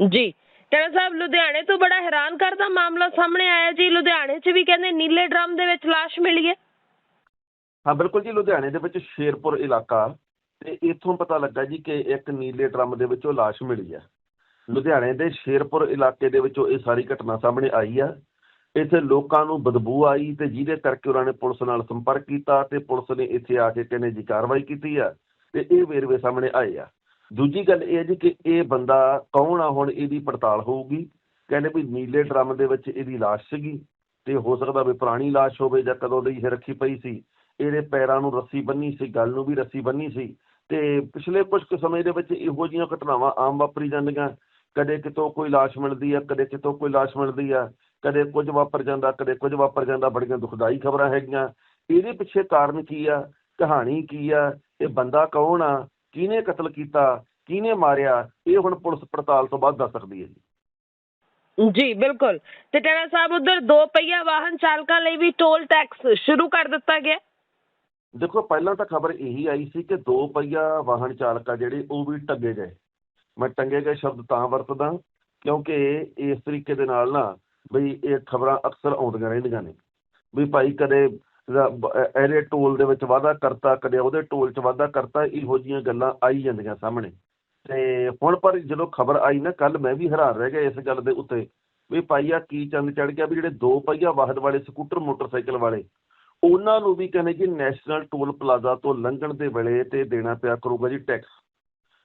ਜੀ ਟਣਾ ਸਾਹਿਬ, ਲੁਧਿਆਣੇ ਤੋਂ ਬੜਾ ਹੈਰਾਨ ਕਰਦਾ ਮਾਮਲਾ ਸਾਹਮਣੇ ਆਇਆ ਜੀ। ਲੁਧਿਆਣੇ 'ਚ ਵੀ ਕਹਿੰਦੇ ਨੀਲੇ ਡਰਮ ਦੇ ਵਿੱਚ ਲਾਸ਼ ਮਿਲੀ ਹੈ। ਹਾਂ, ਬਿਲਕੁਲ ਜੀ, ਲੁਧਿਆਣੇ ਦੇ ਵਿੱਚ ਸ਼ੇਰਪੁਰ ਇਲਾਕਾ ਤੇ ਇੱਥੋਂ ਪਤਾ ਲੱਗਾ ਜੀ ਕਿ ਇੱਕ ਨੀਲੇ ਡਰਮ ਦੇ ਵਿੱਚੋਂ ਲਾਸ਼ ਮਿਲੀ ਆ ਲੁਧਿਆਣੇ ਦੇ ਸ਼ੇਰਪੁਰ ਇਲਾਕੇ ਦੇ ਵਿੱਚੋਂ ਇਹ ਸਾਰੀ ਘਟਨਾ ਸਾਹਮਣੇ ਆਈ ਆ। ਇੱਥੇ ਲੋਕਾਂ ਨੂੰ ਬਦਬੂ ਆਈ ਤੇ ਜਿਹਦੇ ਕਰਕੇ ਉਹਨਾਂ ਨੇ ਪੁਲਿਸ ਨਾਲ ਸੰਪਰਕ ਕੀਤਾ ਤੇ ਪੁਲਿਸ ਨੇ ਇੱਥੇ ਆ ਕੇ ਕਹਿੰਦੇ ਜੀ ਕਾਰਵਾਈ ਕੀਤੀ ਆ ਤੇ ਇਹ ਵੇਰਵੇ ਸਾਹਮਣੇ ਆਏ ਆ। ਦੂਜੀ ਗੱਲ ਇਹ ਹੈ ਜੀ ਕਿ ਇਹ ਬੰਦਾ ਕੌਣ ਆ, ਹੁਣ ਇਹਦੀ ਪੜਤਾਲ ਹੋਊਗੀ। ਕਹਿੰਦੇ ਵੀ ਨੀਲੇ ਡਰਮ ਦੇ ਵਿੱਚ ਇਹਦੀ ਲਾਸ਼ ਸੀਗੀ ਤੇ ਹੋ ਸਕਦਾ ਵੀ ਪੁਰਾਣੀ ਲਾਸ਼ ਹੋਵੇ ਜਾਂ ਕਦੋਂ ਦੀ ਇਹ ਰੱਖੀ ਪਈ ਸੀ। ਇਹਦੇ ਪੈਰਾਂ ਨੂੰ ਰੱਸੀ ਬੰਨੀ ਸੀ, ਗੱਲ ਨੂੰ ਵੀ ਰੱਸੀ ਬੰਨੀ ਸੀ। ਤੇ ਪਿਛਲੇ ਕੁਝ ਕੁ ਸਮੇਂ ਦੇ ਵਿੱਚ ਇਹੋ ਜਿਹੀਆਂ ਘਟਨਾਵਾਂ ਆਮ ਵਾਪਰੀ ਜਾਂਦੀਆਂ। ਕਦੇ ਕਿਤੋਂ ਕੋਈ ਲਾਸ਼ ਮਿਲਦੀ ਆ, ਕਦੇ ਕਿਤੋਂ ਕੋਈ ਲਾਸ਼ ਮਿਲਦੀ ਆ, ਕਦੇ ਕੁਝ ਵਾਪਰ ਜਾਂਦਾ, ਕਦੇ ਕੁਝ ਵਾਪਰ ਜਾਂਦਾ, ਬੜੀਆਂ ਦੁਖਦਾਈ ਖਬਰਾਂ ਹੈਗੀਆਂ। ਇਹਦੇ ਪਿੱਛੇ ਕਾਰਨ ਕੀ ਆ, ਕਹਾਣੀ ਕੀ ਆ, ਇਹ ਬੰਦਾ ਕੌਣ ਆ ਕਿਹਨੇ ਕਤਲ ਕੀਤਾ ਕਿਹਨੇ ਮਾਰਿਆ ਇਹ ਹੁਣ ਪੁਲਿਸ ਪੜਤਾਲ ਤੋਂ ਬਾਅਦ ਦੱਸ ਸਕਦੀ ਹੈ ਜੀ। ਜੀ ਬਿਲਕੁਲ। ਤੇ ਟੈਣਾ ਸਾਹਿਬ ਉਧਰ ਦੋ ਪਹੀਆ ਵਾਹਨ ਚਾਲਕਾਂ ਲਈ ਵੀ ਟੋਲ ਟੈਕਸ ਸ਼ੁਰੂ ਕਰ ਦਿੱਤਾ ਗਿਆ। ਦੇਖੋ ਪਹਿਲਾਂ ਤਾਂ ਖਬਰ ਇਹੀ ਆਈ ਸੀ ਕਿ ਦੋ ਪਹੀਆ ਵਾਹਨ ਚਾਲਕ ਜਿਹੜੇ ਉਹ ਵੀ ਟੰਗੇ ਗਏ। ਮੈਂ ਟੰਗੇ ਗਏ ਸ਼ਬਦ ਤਾਂ ਵਰਤਦਾ ਕਿਉਂਕਿ ਇਸ ਤਰੀਕੇ ਦੇ ਨਾਲ ਨਾ ਬਈ ਇਹ ਖਬਰਾਂ ਅਕਸਰ ਆਉਂਦੀਆਂ ਰਹਿੰਦੀਆਂ ਨੇ। ਵੀ ਭਾਈ ਕਦੇ ਇਹਦੇ ਟੋਲ ਦੇ ਵਿੱਚ ਵਾਧਾ ਕਰਤਾ, ਕਦੇ ਉਹਦੇ ਟੋਲ 'ਚ ਵਾਧਾ ਕਰਤਾ, ਇਹੋ ਜਿਹੀਆਂ ਗੱਲਾਂ ਆਈ ਜਾਂਦੀਆਂ ਸਾਹਮਣੇ। ਤੇ ਹੁਣ ਪਰ ਜਦੋਂ ਖਬਰ ਆਈ ਨਾ ਕੱਲ ਮੈਂ ਵੀ ਹੈਰਾਨ ਰਹਿ ਗਿਆ ਇਸ ਗੱਲ ਦੇ ਉੱਤੇ, ਵੀ ਭਾਈ ਆ ਕੀ ਚੰਦ ਚੜ ਗਿਆ, ਵੀ ਜਿਹੜੇ ਦੋ ਪਹੀਆ ਵਾਹਨ ਵਾਲੇ ਸਕੂਟਰ ਮੋਟਰਸਾਈਕਲ ਵਾਲੇ, ਉਹਨਾਂ ਨੂੰ ਵੀ ਕਹਿੰਦੇ ਜੀ ਨੈਸ਼ਨਲ ਟੋਲ ਪਲਾਜ਼ਾ ਤੋਂ ਲੰਘਣ ਦੇ ਵੇਲੇ ਤੇ ਦੇਣਾ ਪਿਆ ਕਰੂਗਾ ਜੀ ਟੈਕਸ।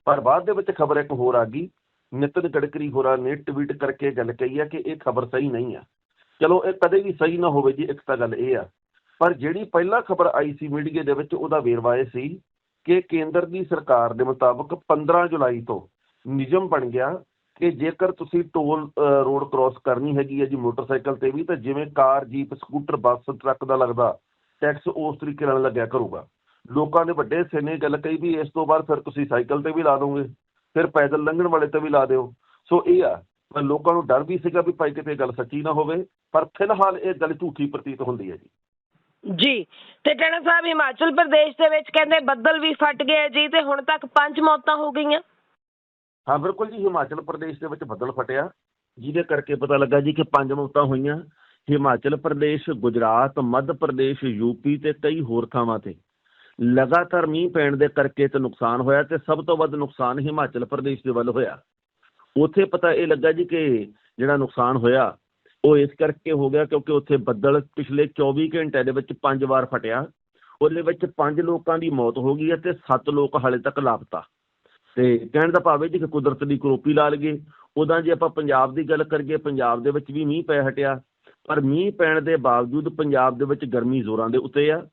ਪਰ ਬਾਅਦ ਦੇ ਵਿੱਚ ਖਬਰ ਇੱਕ ਹੋਰ ਆ ਗਈ, ਨਿਤਨ ਗਡਕਰੀ ਹੋਰਾਂ ਨੇ ਟਵੀਟ ਕਰਕੇ ਗੱਲ ਕਹੀ ਆ ਕਿ ਇਹ ਖਬਰ ਸਹੀ ਨਹੀਂ ਆ। ਚਲੋ, ਇਹ ਕਦੇ ਵੀ ਸਹੀ ਨਾ ਹੋਵੇ ਜੀ, ਇੱਕ ਤਾਂ ਗੱਲ ਇਹ ਆ ਪਰ ਜਿਹੜੀ ਪਹਿਲਾਂ ਖਬਰ ਆਈ ਸੀ ਮੀਡੀਆ ਦੇ ਵਿੱਚ, ਉਹਦਾ ਵੇਰਵਾ ਇਹ ਸੀ ਕਿ ਕੇਂਦਰ ਦੀ ਸਰਕਾਰ ਦੇ ਮੁਤਾਬਕ 15 ਜੁਲਾਈ ਤੋਂ ਨਿਯਮ ਬਣ ਗਿਆ ਕਿ ਜੇਕਰ ਤੁਸੀਂ ਟੋਲ ਰੋਡ ਕ੍ਰਾਸ ਕਰਨੀ ਹੈਗੀ ਹੈ ਜੀ ਮੋਟਰਸਾਈਕਲ ਤੇ ਵੀ, ਤਾਂ ਜਿਵੇਂ car, jeep, scooter, bus, truck ਦਾ ਲੱਗਦਾ ਟੈਕਸ ਉਸ ਤਰੀਕੇ ਨਾਲ ਲੱਗਿਆ ਕਰੂਗਾ। ਲੋਕਾਂ ਨੇ ਵੱਡੇ ਹਿੱਸੇ ਨੇ ਗੱਲ ਕਹੀ ਵੀ ਇਸ ਤੋਂ ਬਾਅਦ ਫਿਰ ਤੁਸੀਂ ਸਾਈਕਲ ਤੇ ਵੀ ਲਾ ਦੋਗੇ, ਫਿਰ ਪੈਦਲ ਲੰਘਣ ਵਾਲੇ ਤੇ ਵੀ ਲਾ ਦਿਓ। ਸੋ ਇਹ ਆ, ਪਰ ਲੋਕਾਂ ਨੂੰ ਡਰ ਵੀ ਸੀਗਾ ਵੀ ਭਾਈ ਕਿਤੇ ਗੱਲ ਸੱਚੀ ਨਾ ਹੋਵੇ, ਪਰ ਫਿਲਹਾਲ ਇਹ ਗੱਲ ਝੂਠੀ ਪ੍ਰਤੀਤ ਹੁੰਦੀ ਹੈ ਜੀ। ਜੀ, ਤੇ ਟੈਣਾ ਸਾਹਿਬ, ਹਿਮਾਚਲ ਪ੍ਰਦੇਸ਼ ਦੇ ਵਿੱਚ ਕਹਿੰਦੇ ਬੱਦਲ ਵੀ ਫਟ ਗਏ ਜੀ, ਤੇ ਹੁਣ ਤੱਕ ਪੰਜ ਮੌਤਾਂ ਹੋ ਗਈਆਂ। ਹਾਂ, ਬਿਲਕੁਲ ਜੀ, ਹਿਮਾਚਲ ਪ੍ਰਦੇਸ਼ ਦੇ ਵਿੱਚ ਬੱਦਲ ਫਟਿਆ, ਜਿਹਦੇ ਕਰਕੇ ਪਤਾ ਲੱਗਾ ਜੀ ਕਿ ਪੰਜ ਮੌਤਾਂ ਹੋਈਆਂ। ਹਿਮਾਚਲ ਪ੍ਰਦੇਸ਼, ਗੁਜਰਾਤ, ਮੱਧ ਪ੍ਰਦੇਸ਼ ਯੂਪੀ ਤੇ ਕਈ ਹੋਰ ਥਾਵਾਂ ਤੇ। ਲਗਾਤਾਰ ਮੀਂਹ ਪੈਣ ਦੇ ਕਰਕੇ ਤੇ ਨੁਕਸਾਨ ਹੋਇਆ ਤੇ ਸਭ ਤੋਂ ਵੱਧ ਨੁਕਸਾਨ ਹਿਮਾਚਲ ਪ੍ਰਦੇਸ਼ ਦੇ ਵੱਲ ਹੋਇਆ। ਉੱਥੇ ਪਤਾ ਇਹ ਲੱਗਾ ਜੀ ਕਿ ਜਿਹੜਾ ਨੁਕਸਾਨ ਹੋਇਆ ਉਹ ਇਸ ਕਰਕੇ ਹੋ ਗਿਆ ਕਿਉਂਕਿ ਉੱਥੇ ਬੱਦਲ ਪਿਛਲੇ 24 ਘੰਟਿਆਂ ਦੇ ਵਿੱਚ ਪੰਜ ਵਾਰ ਫਟਿਆ। ਉਹਦੇ ਵਿੱਚ ਪੰਜ ਲੋਕਾਂ ਦੀ ਮੌਤ ਹੋ ਗਈ ਹੈ ਤੇ ਸੱਤ ਲੋਕ ਹਾਲੇ ਤੱਕ ਲਾਪਤਾ। ਤੇ ਕਹਿਣ ਦਾ ਭਾਵ ਹੈ ਜੀ ਕਿ ਕੁਦਰਤ ਦੀ ਕਰੋਪੀ ਲਾ ਲਈਏ। ਉਦਾਂ ਜੇ ਆਪਾਂ ਪੰਜਾਬ ਦੀ ਗੱਲ ਕਰੀਏ, ਪੰਜਾਬ ਦੇ ਵਿੱਚ ਵੀ ਮੀਂਹ ਪੈ ਹਟਿਆ। ਪਰ ਮੀਂਹ ਪੈਣ ਦੇ ਬਾਵਜੂਦ ਪੰਜਾਬ ਦੇ ਵਿੱਚ ਗਰਮੀ ਜ਼ੋਰਾਂ ਦੇ ਉੱਤੇ ਆ।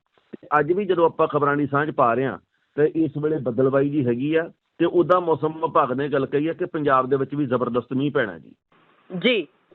ਅੱਜ ਵੀ ਜਦੋਂ ਆਪਾਂ ਖਬਰਾਂ ਦੀ ਸਾਂਝ ਪਾ ਰਹੇ ਹਾਂ, ਤੇ ਇਸ ਵੇਲੇ ਬੱਦਲਬਾਈ ਜੀ ਹੈਗੀ ਆ। ਤੇ ਉਦਾਂ ਮੌਸਮ ਵਿਭਾਗ ਨੇ ਗੱਲ ਕਹੀ ਹੈ ਕਿ ਪੰਜਾਬ ਦੇ ਵਿੱਚ ਵੀ ਜ਼ਬਰਦਸਤ ਮੀਂਹ ਪੈਣਾ ਜੀ। ਜੀ।